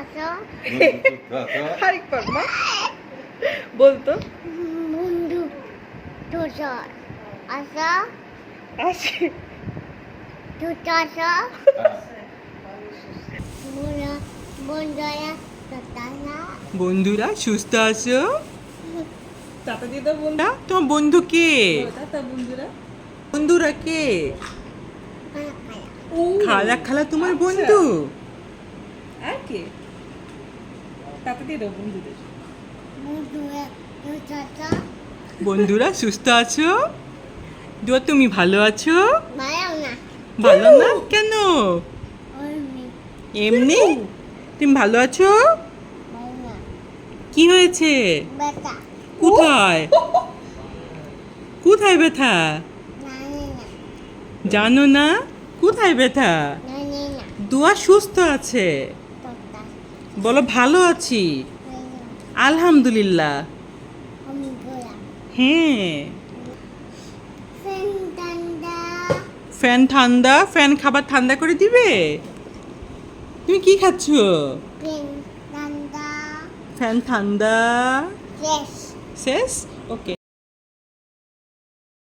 আসো আরেকবার মা বলতো। বন্ধু তুষার আসো আসে তুষার বন্ধুরা সুস্থ আছো? দাও তোমার বন্ধু কে? টাটা বন্ধুরা। বন্ধুরা কে? খালা। খালা তোমার বন্ধু? আর কে? দিয়ে দাও বন্ধুদের। বন্ধুরা সুস্থ আছো? দুয়া তুমি ভালো আছো? ভালো না। কেন? এমনি। তুমি ভালো আছো? কি হয়েছে? কোথায়? কোথায় ব্যথা? জানো না। কোথায় ব্যথা? দুয়া সুস্থ আছে। বলো ভালো আছি। আলহামদুলিল্লাহ। হ্যাঁ। ফ্যান ঠান্ডা ফ্যান খাবার ঠান্ডা করে দিবে? তুমি কি খাচ্ছ? ফ্যান ঠান্ডা। শেষ। শেষ? ওকে।